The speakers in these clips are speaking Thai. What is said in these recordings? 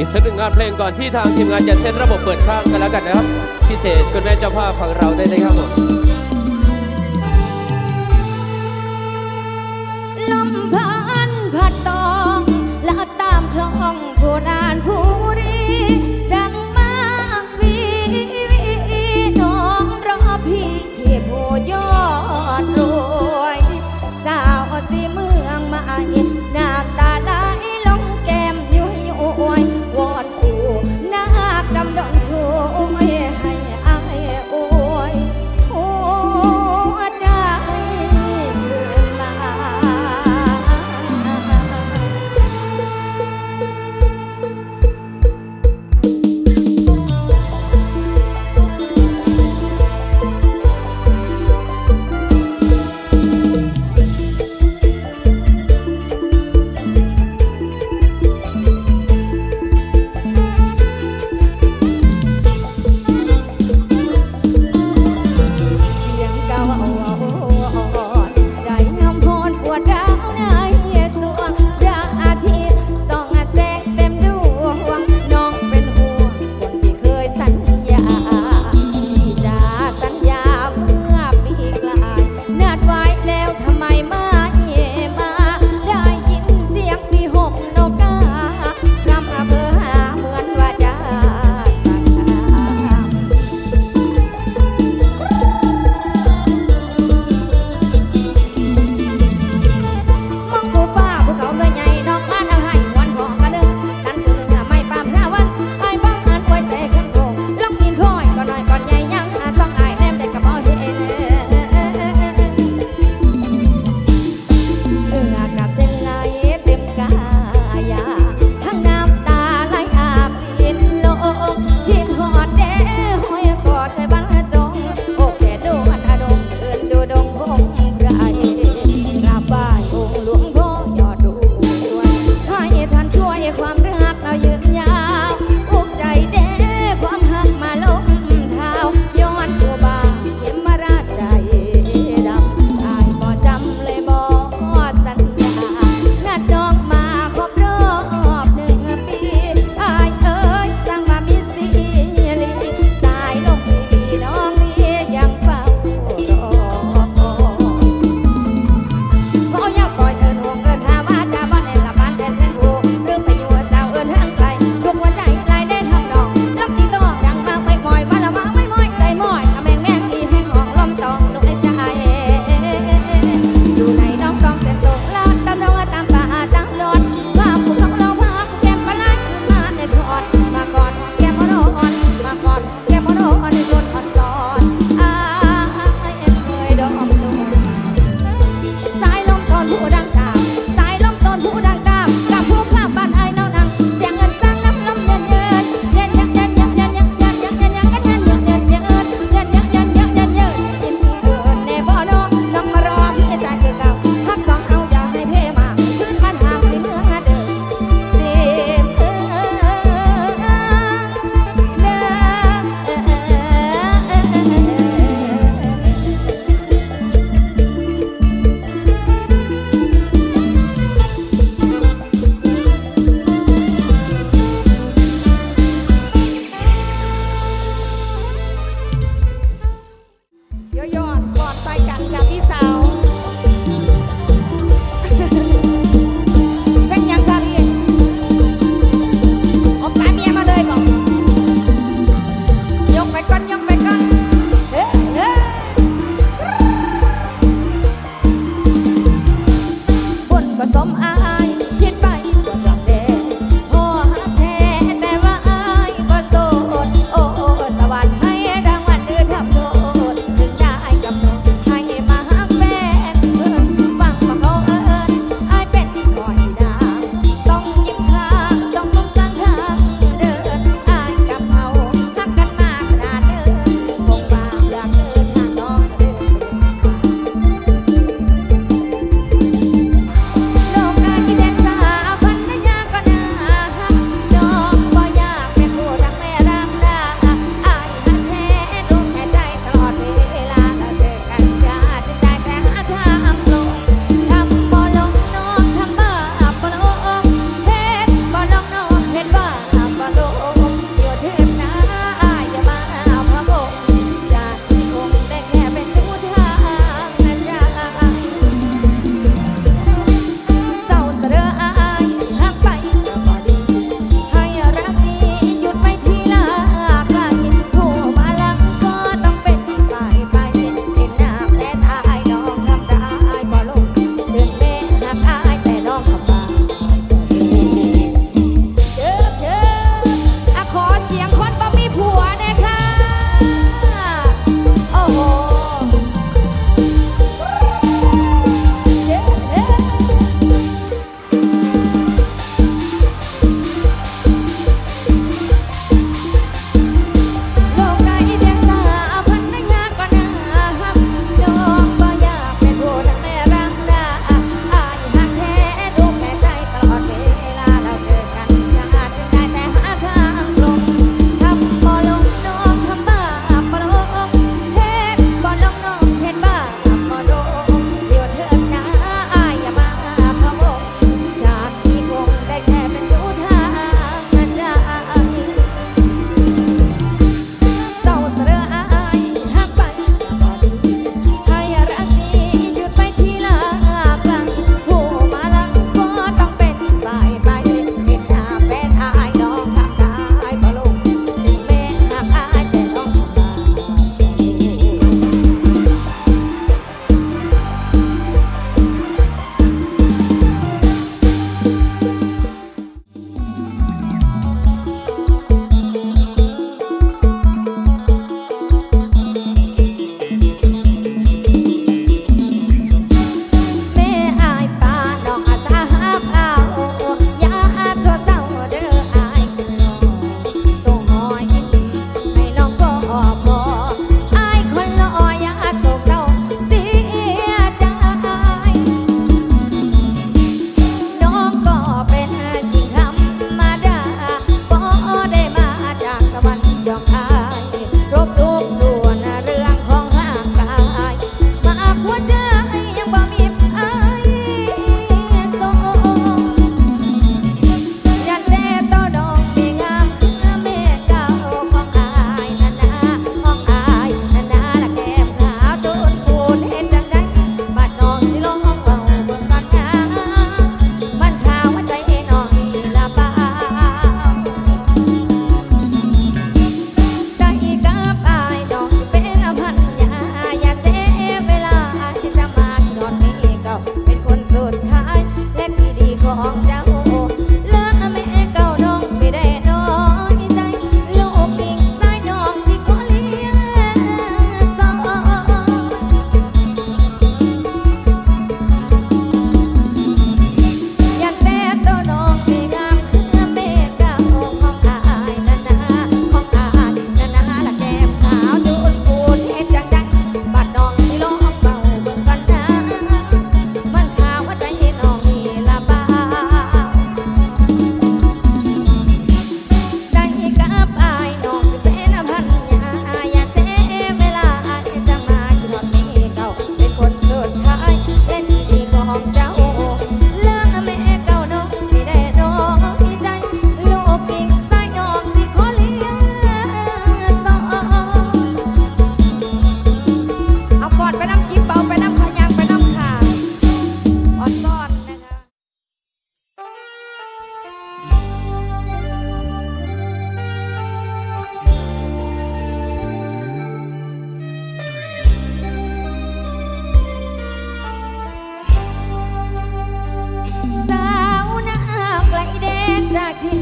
อีกสักหนึ่งงานเพลงก่อนที่ทางทีมงานจะเซ็นระบบเปิดข้างกันแล้วกันนะครับ พิเศษคุณแม่เจ้าภาพฝั่งเราได้เลยครับผมลมพันผัดตองและตามคลองผู้นาน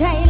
ไ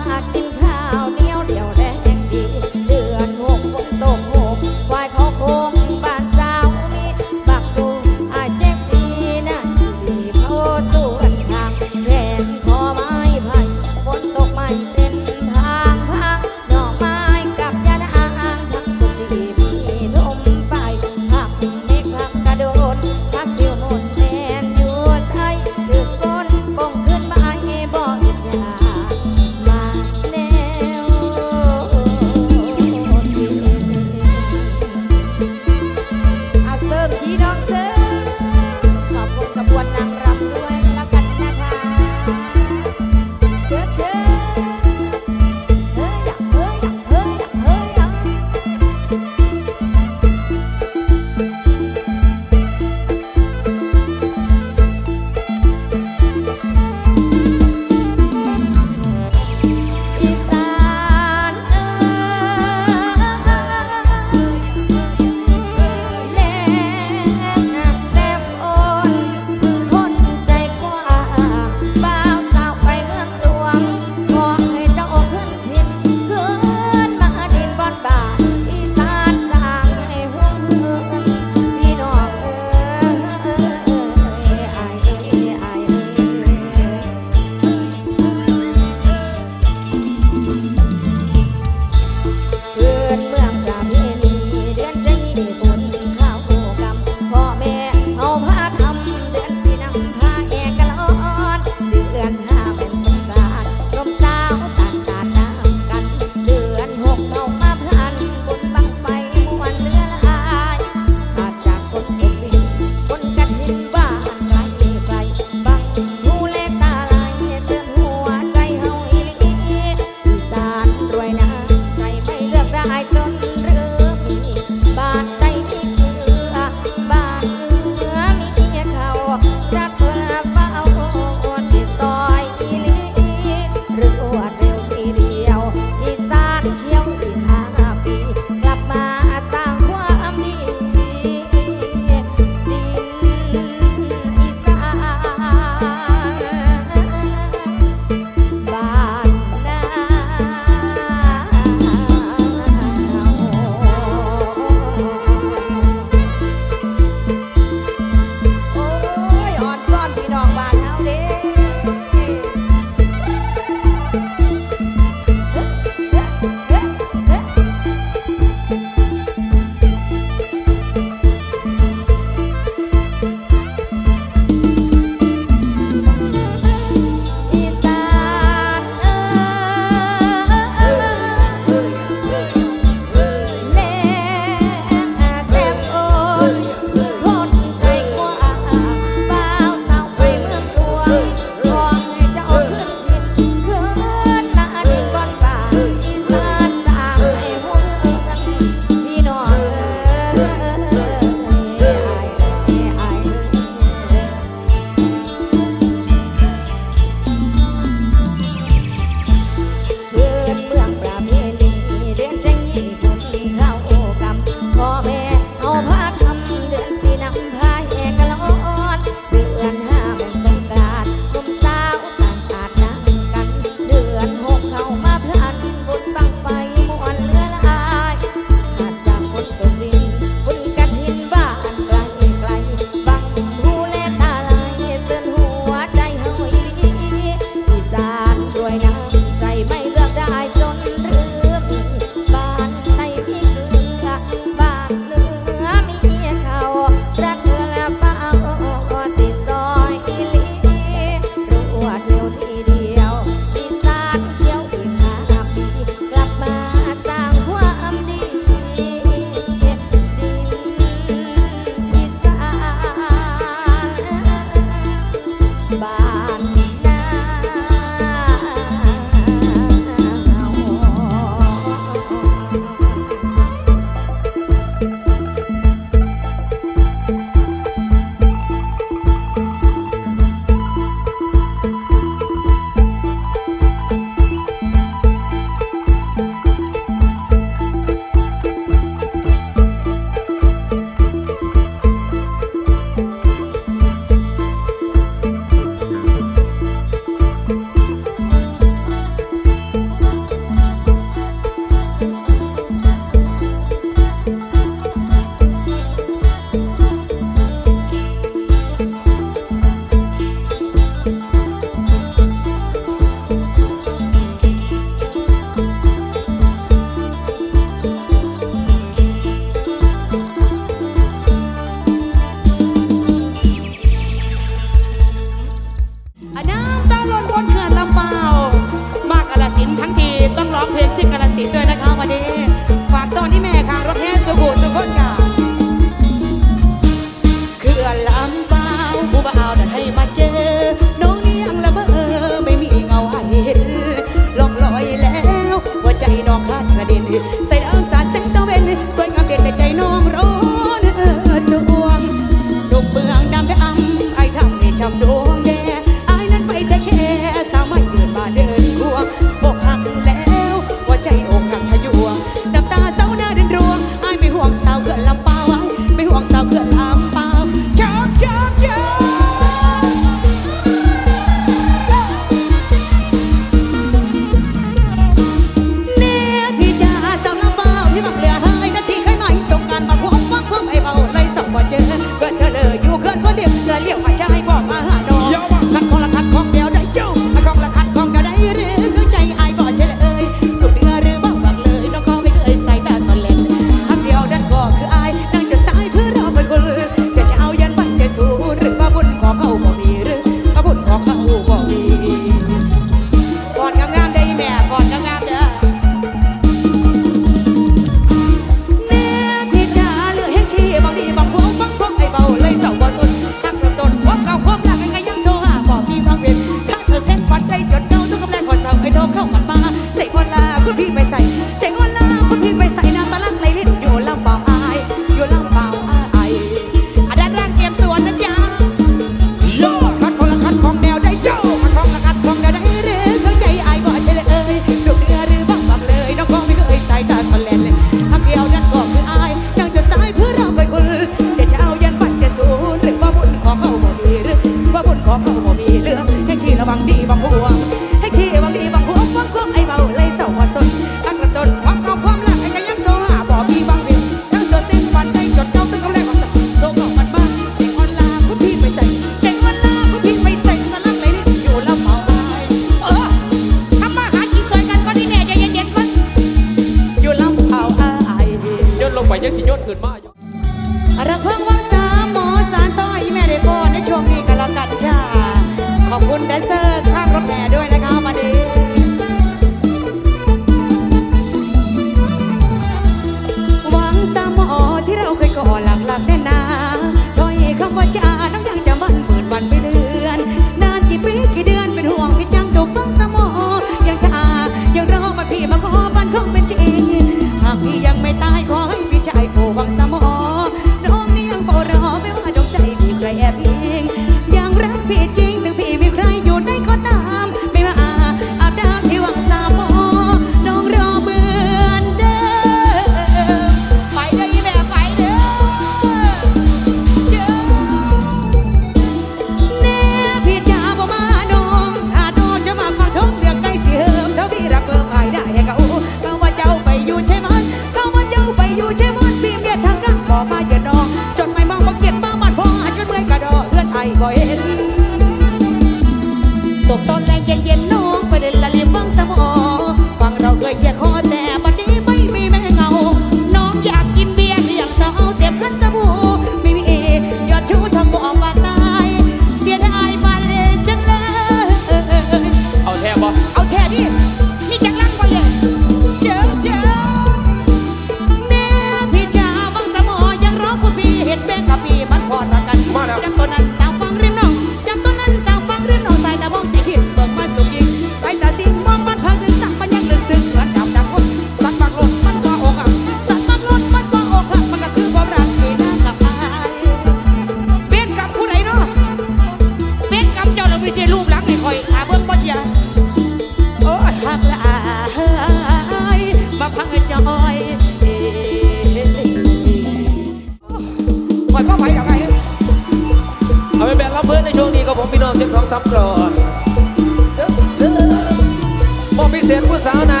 มอบพิ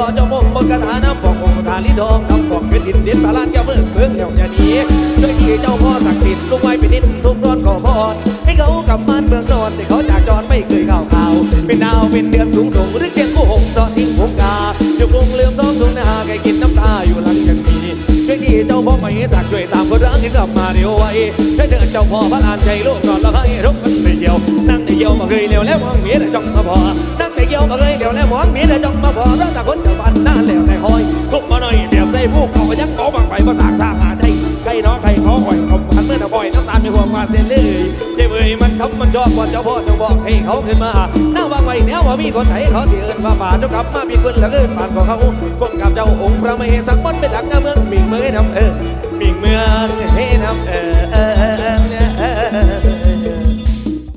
เด้อเจ้ามงบนกระถาน้ำปอกองค์ทาลิทองทำปอกเป็นดินเดินพลานเจ้าเมืองเมืองเหี่ยวอย่าหนีด้วยที่เจ้าพ่อศักดิ์สิทธิ์ลูกไว้เป็นดินทุกร้อนขอพรให้เขากลับบ้านเมืองนอนแต่เขาจากจอรไม่เคยข่าวข่าวเป็นดาวเป็นเดือนสูงส่งหรือเกียงโกหกต่อทิ้งผมกาอยู่กรุงเลื่อมท้องทุ่งนาไก่กินน้ำตาอยู่หลังจากนี้ด้วยที่เจ้าพ่อไม่สักช่วยตามคนรักที่กลับมาเร็วไว้ช่วยเถิดเจ้าพ่อพระลานใจลูกนอนแล้วให้รบกันไปเดียวนั่งในเดียวมาเคยเร็วแล้วมองเมียแต่จ้องมาพอนั่ง เกี่ยวก็เลยเดี๋ยวแล้วหมอนมีแต่จ้องมาพอเรื่อต่คนจะฟันนั่นแล้วแต่คอยทุกมาหน่อยเดี๋ยวได้พูดเขายังขอบังไปภาษาทหาได้ใครน้อใครขอคอยเอาพันเมื่อตะบอยน้ำตาลมีหัวมาเสียเลยเจ็บเอ้ยมันทำมันชอบว่าเจ้าพ่อต้องบอกให้เขาขึ้นมาหน้าบางไว้แนวว่ามีคนไทยเขาเถื่อนมาป่าเจ้ากลับมามีปืนแล้วเกินป่านของเขาก้มกับเจ้าองค์พระมเหสักมดเป็นหลังเมืองมิงเมืองให้ำเออมิงเมืองให้นำเออ